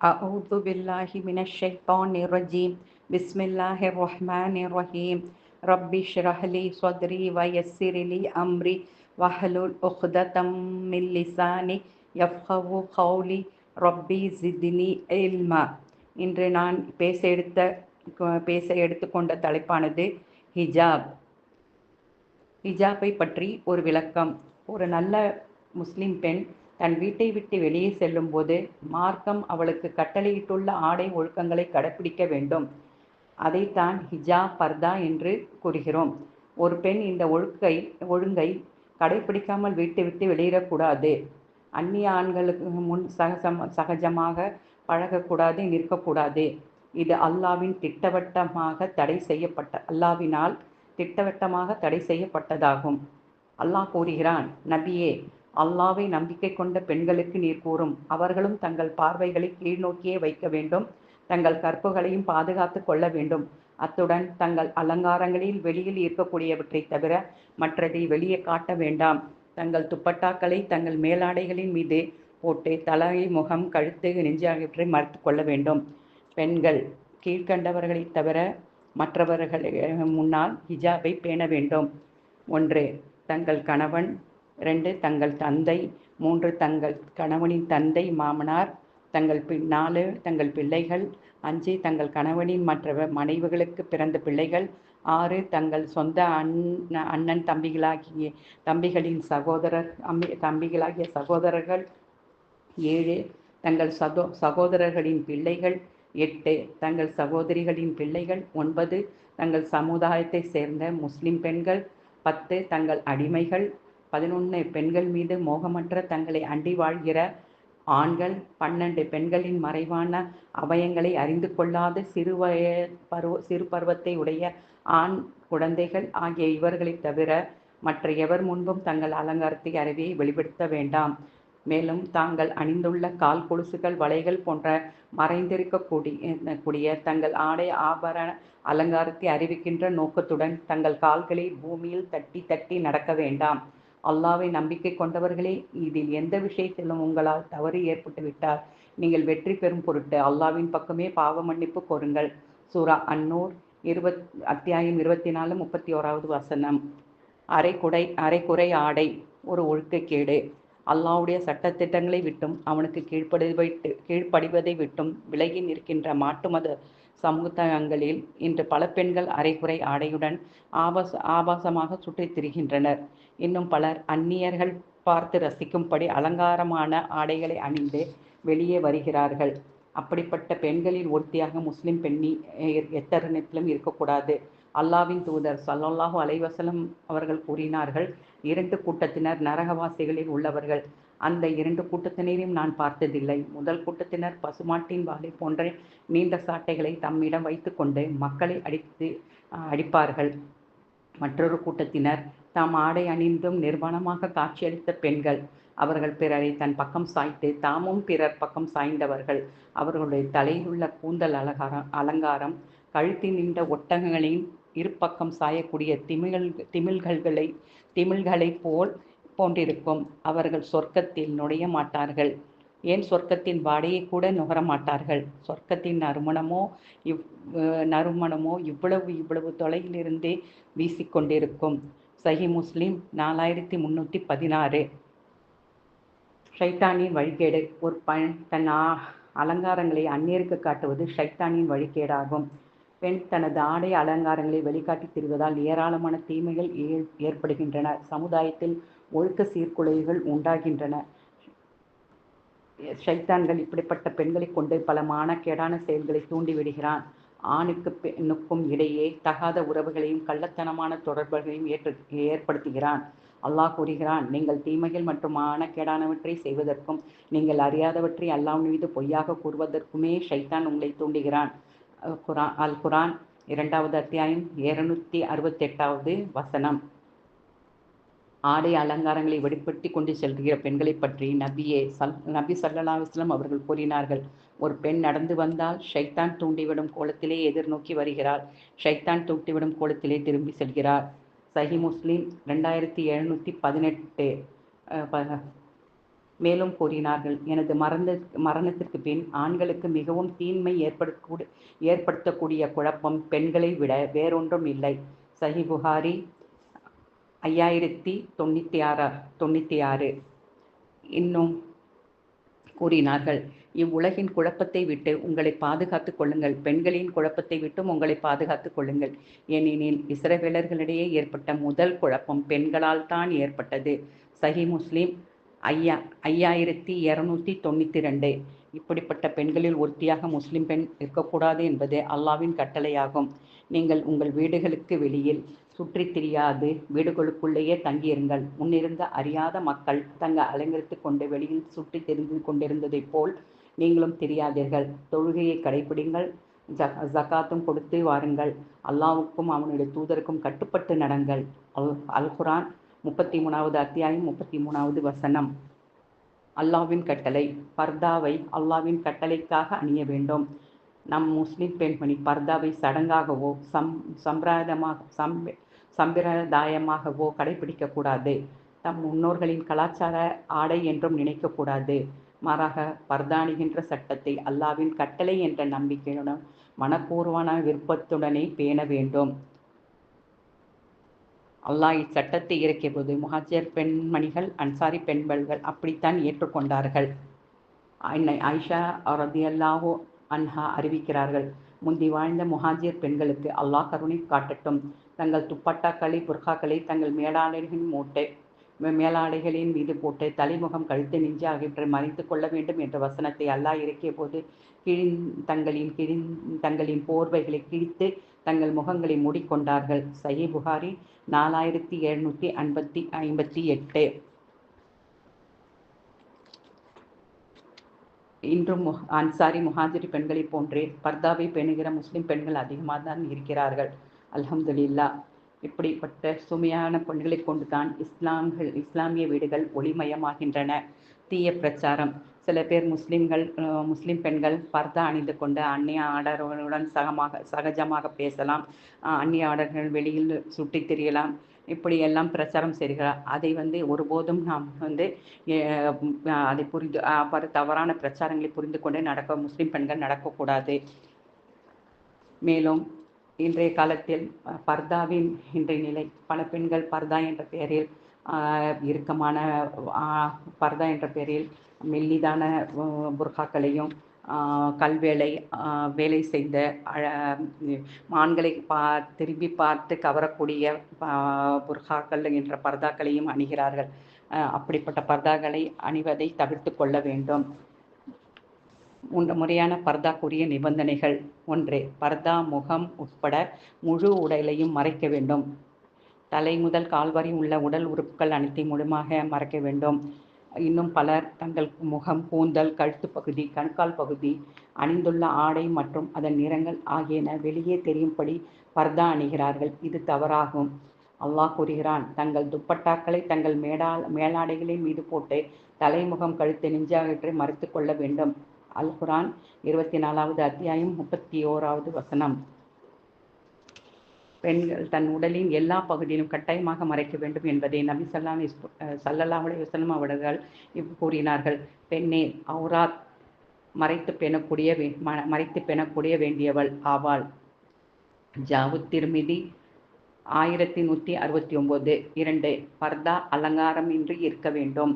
أعوذ بالله من الشيطان الرجيم بسم الله الرحمن الرحيم رب اشرح لي صدري ويسر لي أمري واحلل عقدة من لساني يفقه قولي ربي زدني علما இன்று நான் பேச எடுத்த பேச எடுத்துக்கொண்ட தலைப்பானது ஹிஜாப் ஹிஜாபை பற்றி ஒரு விளக்கம் ஒரு நல்ல முஸ்லிம் பெண் தன் வீட்டை விட்டு வெளியே செல்லும் போது மார்க்கம் அவளுக்கு கட்டளையிட்டுள்ள ஆடை ஒழுக்கங்களை கடைப்பிடிக்க வேண்டும். அதைத்தான் ஹிஜா பர்தா என்று கூறுகிறோம். ஒரு பெண் இந்த ஒழுக்கை ஒழுங்கை கடைப்பிடிக்காமல் வீட்டை விட்டு வெளியிடக்கூடாது. அந்நிய ஆண்களுக்கு முன் சகசம் சகஜமாக பழகக்கூடாது நிற்கக்கூடாது. இது அல்லாவின் திட்டவட்டமாக தடை செய்யப்பட்ட அல்லாவினால் திட்டவட்டமாக தடை செய்யப்பட்டதாகும். அல்லாஹ் கூறுகிறான் நபியே அல்லாவை நம்பிக்கை கொண்ட பெண்களுக்கு நீர் கூறும். அவர்களும் தங்கள் பார்வைகளை கீழ்நோக்கியே வைக்க வேண்டும். தங்கள் கற்புகளையும் பாதுகாத்து கொள்ள வேண்டும். அத்துடன் தங்கள் அலங்காரங்களில் வெளியில் இருக்கக்கூடியவற்றை தவிர மற்றதை வெளியே காட்ட வேண்டாம். தங்கள் துப்பட்டாக்களை தங்கள் மேலாடைகளின் மீது போட்டு தலை முகம் கழுத்து நெஞ்சு ஆகியவற்றை மறைத்து கொள்ள வேண்டும். பெண்கள் கீழ்கண்டவர்களை தவிர மற்றவர்கள் முன்னால் ஹிஜாபை பேண வேண்டும். ஒன்று தங்கள் கணவன் ரெண்டு தங்கள் தந்தை. மூன்று தங்கள் கணவனின் தந்தை மாமனார். தங்கள் பி நாலு தங்கள் பிள்ளைகள். அஞ்சு தங்கள் கணவனின் மற்ற மனைவிகளுக்கு பிறந்த பிள்ளைகள். ஆறு தங்கள் சொந்த அண்ண அண்ணன் தம்பிகளாகிய தம்பிகளின் சகோதரர் அம்மி தம்பிகளாகிய சகோதரர்கள். ஏழு தங்கள் சகோ சகோதரர்களின் பிள்ளைகள். எட்டு தங்கள் சகோதரிகளின் பிள்ளைகள். ஒன்பது தங்கள் சமுதாயத்தை சேர்ந்த முஸ்லிம் பெண்கள். பத்து தங்கள் அடிமைகள். பதினொன்று பெண்கள் மீது மோகமற்ற தங்களை அண்டி வாழ்கிற ஆண்கள் பன்னெண்டு பெண்களின் மறைவான அவயங்களை அறிந்து கொள்ளாத சிறு வய பருவ சிறு பருவத்தை உடைய ஆண் குழந்தைகள் ஆகிய இவர்களை தவிர மற்ற எவர் முன்பும் தங்கள் அலங்காரத்தை அறிவியை வெளிப்படுத்த வேண்டாம். மேலும் தாங்கள் அணிந்துள்ள கால் கொலுசுகள் வலைகள் போன்ற மறைந்திருக்கக்கூடிய கூடிய தங்கள் ஆடை ஆபரண அலங்காரத்தை அறிவிக்கின்ற நோக்கத்துடன் தங்கள் கால்களை பூமியில் தட்டி தட்டி நடக்க வேண்டாம். அல்லாவை நம்பிக்கை கொண்டவர்களே இதில் எந்த விஷயத்திலும் உங்களால் தவறு ஏற்பட்டு விட்டால் நீங்கள் வெற்றி பெறும் பொருட்டு அல்லாவின் பக்கமே பாவ மன்னிப்பு கோருங்கள். சூரா அன்னூர் இருபத் அத்தியாயம் இருபத்தி நாலு முப்பத்தி ஓராவது வசனம் அரைக்குடை அரைக்குறை ஆடை ஒரு ஒழுக்கக்கேடு அல்லாவுடைய சட்டத்திட்டங்களை விட்டும் அவனுக்கு கீழ்ப்படிவிட்டு கீழ்ப்படிவதை விட்டும் விலகி நிற்கின்ற மாட்டு மத சமூகங்களில் இன்று பல பெண்கள் அரைக்குறை ஆடையுடன் ஆபாச ஆபாசமாக சுற்றித் திரிகின்றனர். இன்னும் பலர் அந்நியர்கள் பார்த்து ரசிக்கும்படி அலங்காரமான ஆடைகளை அணிந்து வெளியே வருகிறார்கள். அப்படிப்பட்ட பெண்களில் ஒருத்தியாக முஸ்லிம் பெண்ணி எத்தருணத்திலும் இருக்கக்கூடாது. அல்லாவின் தூதர் சல்லாஹு அலைவசலம் அவர்கள் கூறினார்கள் இரண்டு கூட்டத்தினர் நரகவாசிகளில் உள்ளவர்கள். அந்த இரண்டு கூட்டத்தினரையும் நான் பார்த்ததில்லை. முதல் கூட்டத்தினர் பசுமாட்டின் வாழை போன்ற நீண்ட சாட்டைகளை தம்மிடம் வைத்துக்கொண்டு மக்களை அடித்து அடிப்பார்கள். மற்றொரு கூட்டத்தினர் தாம் ஆடை அணிந்தும் நிர்வாணமாக காட்சியளித்த பெண்கள். அவர்கள் பிறரை தன் பக்கம் சாய்த்து தாமும் பிறர் பக்கம் சாய்ந்தவர்கள். அவர்களுடைய தலையில் உள்ள கூந்தல் அலங்காரம் அலங்காரம் கழுத்தில் நின்ற ஒட்டகங்களின் இருபக்கம் சாயக்கூடிய திமிழ் திமிழ்கள்களை திமிழ்களைப் போல் போன்றிருக்கும். அவர்கள் சொர்க்கத்தில் நுழைய மாட்டார்கள். ஏன் சொர்க்கத்தின் வாடையை கூட நுகர மாட்டார்கள்? சொர்க்கத்தின் நறுமணமோ இவ் நறுமணமோ இவ்வளவு இவ்வளவு தொலையிலிருந்தே வீசிக்கொண்டிருக்கும். சஹி முஸ்லீம் நாலாயிரத்தி முந்நூற்றி பதினாறு. ஷைத்தானின் வழிகேடு. ஒரு பண் தன் அலங்காரங்களை அந்நியருக்கு காட்டுவது ஷைத்தானின் வழிகேடாகும். பெண் தனது ஆடை அலங்காரங்களை வெளிக்காட்டி திரிவதால் ஏராளமான தீமைகள் ஏற்படுகின்றன. சமுதாயத்தில் ஒழுக்க சீர்குலைவுகள் உண்டாகின்றன. ஷைத்தான்கள் இப்படிப்பட்ட பெண்களை கொண்டு பல மானக்கேடான செயல்களை தூண்டிவிடுகிறான். ஆணுக்கு பெண்ணுக்கும் இடையே தகாத உறவுகளையும் கள்ளத்தனமான தொடர்புகளையும் ஏற்று ஏற்படுத்துகிறான். அல்லாஹ் கூறுகிறான் நீங்கள் தீமைகள் மற்றும் மானக்கேடானவற்றை செய்வதற்கும் நீங்கள் அறியாதவற்றை அல்லாஹ் மீது பொய்யாக கூறுவதற்குமே ஷைத்தான் உங்களை தூண்டுகிறான். குரான் அல் குரான் இரண்டாவது அத்தியாயம் இருநூத்தி அறுபத்தி எட்டாவது வசனம். ஆடை அலங்காரங்களை வெளிப்படுத்தி கொண்டு செல்கிற பெண்களை பற்றி நபியே சல் நபி சல்லா இஸ்லாம் அவர்கள் கூறினார்கள். ஒரு பெண் நடந்து வந்தால் ஷைத்தான் தூண்டிவிடும் கோலத்திலே எதிர்நோக்கி வருகிறார் ஷைத்தான் தூண்டிவிடும் கோலத்திலே திரும்பி செல்கிறார். சஹி முஸ்லீம் ரெண்டாயிரத்தி எழுநூற்றி பதினெட்டு மேலும் கூறினார்கள். எனது மரண மரணத்திற்கு பின் ஆண்களுக்கு மிகவும் தீன்மை ஏற்படக்கூட ஏற்படுத்தக்கூடிய குழப்பம் பெண்களை விட வேறொன்றும் இல்லை. சஹி புகாரி ஐயாயிரத்தி தொண்ணூற்றி ஆறா தொண்ணூற்றி ஆறு இன்னும் கூறினார்கள். இவ்வுலகின் குழப்பத்தை விட்டு உங்களை பாதுகாத்துக் கொள்ளுங்கள். பெண்களின் குழப்பத்தை விட்டும் உங்களை பாதுகாத்துக் கொள்ளுங்கள். ஏனெனில் இஸ்ரவேலர்களிடையே ஏற்பட்ட முதல் குழப்பம் பெண்களால் தான் ஏற்பட்டது. சஹி முஸ்லீம் ஐயா ஐயாயிரத்தி இரநூத்தி தொண்ணூற்றி ரெண்டு. இப்படிப்பட்ட பெண்களில் ஒருத்தியாக முஸ்லிம் பெண் இருக்கக்கூடாது என்பது அல்லாவின் கட்டளையாகும். நீங்கள் உங்கள் வீடுகளுக்கு வெளியில் சுற்றி திரியாது. வீடுகளுக்குள்ளேயே தங்கியிருங்கள். முன்னிருந்த அறியாத மக்கள் தங்க அலங்கரித்து கொண்டு வெளியில் சுற்றி தெரிந்து கொண்டிருந்ததைப் போல் நீங்களும் தெரியாதீர்கள். தொழுகையை கடைபிடிங்கள் ஜகாத்தும் கொடுத்து வாருங்கள். அல்லாவுக்கும் அவனுடைய தூதருக்கும் கட்டுப்பட்டு நடங்கள். அல் அல் குரான் முப்பத்தி மூணாவது அத்தியாயம் முப்பத்தி மூணாவது வசனம். அல்லாவின் கட்டளை. பர்தாவை அல்லாவின் கட்டளைக்காக அணிய வேண்டும். நம் முஸ்லிம் பெண்மணி பர்தாவை சடங்காகவோ சம் சம்பிரதாயமாக சம் சம்பிரதாயமாகவோ கடைபிடிக்கக்கூடாது. தம் முன்னோர்களின் கலாச்சார ஆடை என்றும் நினைக்கக்கூடாது. மாறாக பர்தாணிகின்ற சட்டத்தை அல்லாவின் கட்டளை என்ற நம்பிக்கையுடன் மனப்பூர்வமான விருப்பத்துடனே பேண வேண்டும். அல்லாஹ் இச்சட்டத்தை இறக்கிய போது முஹாஜர் பெண்மணிகள் அன்சாரி பெண்கள்கள் அப்படித்தான் ஏற்றுக்கொண்டார்கள். அன்னை ஆயிஷா ரதியல்லாஹோ அன்ஹா அறிவிக்கிறார்கள். முந்தி வாழ்ந்த முஹாஜிர் பெண்களுக்கு அல்லாஹ் கருணை காட்டட்டும். தங்கள் துப்பட்டாக்களை புர்காக்களை தங்கள் மேலாடைகளின் மூட்டை மேலாடைகளின் மீது போட்டு தலைமுகம் கழுத்து நெஞ்சு ஆகியவற்றை மறைத்து கொள்ள வேண்டும் என்ற வசனத்தை அல்லாஹ் இறக்கிய போது கிழின் தங்களின் கிழின் தங்களின் போர்வைகளை கிழித்து தங்கள் முகங்களை மூடிக்கொண்டார்கள். சஹி புகாரி நாலாயிரத்தி எழுநூற்றி ஐம்பத்தி ஐம்பத்தி எட்டு. இன்றும் அன்சாரி முஹாஜிரி பெண்களைப் போன்றே பர்தாவை பெணுகிற முஸ்லிம் பெண்கள் அதிகமாக தான் இருக்கிறார்கள். அல்ஹம்துலில்லா. இப்படிப்பட்ட சுமையான பெண்களை கொண்டு தான் இஸ்லாம்கள் இஸ்லாமிய வீடுகள் ஒளிமயமாகின்றன. தீய பிரச்சாரம். சில பேர் முஸ்லிம்கள் முஸ்லிம் பெண்கள் பர்தா அணிந்து கொண்டு அந்நிய ஆடர்களுடன் சகமாக சகஜமாக பேசலாம். அந்நிய ஆடர்கள் வெளியில் சுட்டி திரியலாம். இப்படி எல்லாம் பிரச்சாரம் செய்கிறார். அதை வந்து ஒருபோதும் நாம் வந்து அதை புரிந்து அவ்வாறு தவறான பிரச்சாரங்களை புரிந்து கொண்டு நடக்க முஸ்லிம் பெண்கள் நடக்கக்கூடாது. மேலும் இன்றைய காலத்தில் பர்தாவின் இன்றைய நிலை பல பெண்கள் பர்தா என்ற பெயரில் இறுக்கமான பர்தா என்ற பெயரில் மெல்லிதான புர்காக்களையும் கல்வேலை வேலை செய்த மான்களை பா திரும்பி பார்த்து கவரக்கூடிய புர்காக்கள் என்ற பர்தாக்களையும் அணிகிறார்கள். அப்படிப்பட்ட பர்தாக்களை அணிவதை தவிர்த்து கொள்ள வேண்டும். முறையான பர்தாக்குரிய நிபந்தனைகள். ஒன்று பர்தா முகம் உட்பட முழு உடலையும் மறைக்க வேண்டும். தலை முதல் கால்வரி உள்ள உடல் உறுப்புகள் அனைத்தையும் முழுமாக மறைக்க வேண்டும். இன்னும் பலர் தங்கள் முகம் கூந்தல் கழுத்து பகுதி கண்கால் பகுதி அணிந்துள்ள ஆடை மற்றும் அதன் நிறங்கள் ஆகியன வெளியே தெரியும்படி பர்தா அணிகிறார்கள். இது தவறாகும். அல்லாஹ் கூறுகிறான் தங்கள் துப்பட்டாக்களை தங்கள் மேடா மேலாடைகளின் மீது போட்டு தலைமுகம் கழுத்து நெஞ்சாகற்றை மறைத்து கொள்ள வேண்டும். அல் குரான் இருபத்தி நாலாவது அத்தியாயம் முப்பத்தி ஓராவது வசனம். பெண்கள் தன் உடலின் எல்லா பகுதியிலும் கட்டாயமாக மறைக்க வேண்டும் என்பதை நபி சல்லாம் சல்லல்லா வசலம் அவர்கள் கூறினார்கள். பெண்ணே அவுராத் மறைத்து பெணக்கூடிய மறைத்து பெணக்கூடிய வேண்டியவள் ஆவாள். ஜாவு திருமிதி ஆயிரத்தி நூற்றி அறுபத்தி ஒம்பது இரண்டு பர்தா அலங்காரம் இன்றி இருக்க வேண்டும்.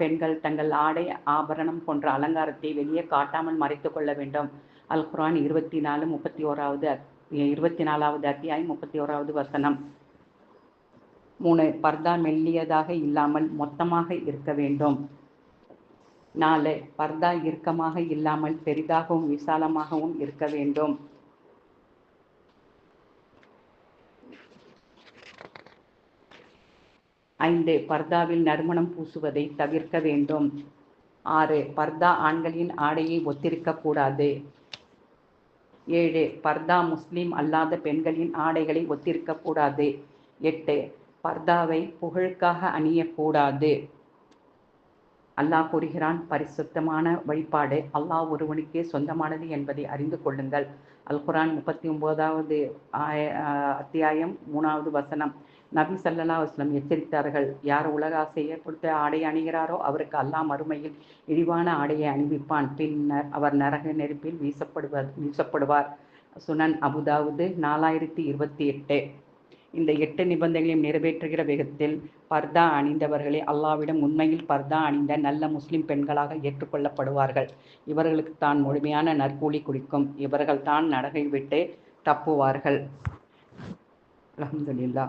பெண்கள் தங்கள் ஆடை ஆபரணம் போன்ற அலங்காரத்தை வெளியே காட்டாமல் மறைத்து கொள்ள வேண்டும். அல் குரான் இருபத்தி நாலு முப்பத்தி ஓராவது இருபத்தி நாலாவது அத்தியாயம் முப்பத்தி ஓராவது வசனம். மூணு பர்தா மெல்லியதாக இல்லாமல் மொத்தமாக இருக்க வேண்டும். நாலு பர்தா இறுக்கமாக இல்லாமல் பெரிதாகவும் விசாலமாகவும் இருக்க வேண்டும். ஐந்து பர்தாவில் நறுமணம் பூசுவதை தவிர்க்க வேண்டும். ஆறு பர்தா ஆண்களின் ஆடையை ஒத்திருக்கக்கூடாது ஏழு பர்தா முஸ்லீம் அல்லாத பெண்களின் ஆடைகளை ஒத்திருக்கக்கூடாது எட்டு பர்தாவை புகழுக்காக அணியக்கூடாது அல்லாஹ் கூறுகிறான் பரிசுத்தமான வழிபாடு அல்லாஹ் ஒருவனுக்கே சொந்தமானது என்பதை அறிந்து கொள்ளுங்கள். அல் குரான் முப்பத்தி ஒன்பதாவது அத்தியாயம் மூணாவது வசனம். நபி சல்லா வஸ்லம் எச்சரித்தார்கள். யார் உலக ஆசை ஏற்படுத்த ஆடை அணிகிறாரோ அவருக்கு அல்லாஹ் மறுமையில் இழிவான ஆடையை அணிவிப்பான். பின்னர் அவர் நரக நெருப்பில் வீசப்படுவார் வீசப்படுவார். சுனன் அபுதாவுது நாலாயிரத்தி இருபத்தி எட்டு. இந்த எட்டு நிபந்தனைகளையும் நிறைவேற்றுகிற வேகத்தில் பர்தா அணிந்தவர்களே அல்லாவிடம் உண்மையில் பர்தா அணிந்த நல்ல முஸ்லிம் பெண்களாக ஏற்றுக்கொள்ளப்படுவார்கள். இவர்களுக்கு தான் முழுமையான நற்கூலி குடிக்கும். இவர்கள் தான் நடகை விட்டு தப்புவார்கள். அலமதுல்லா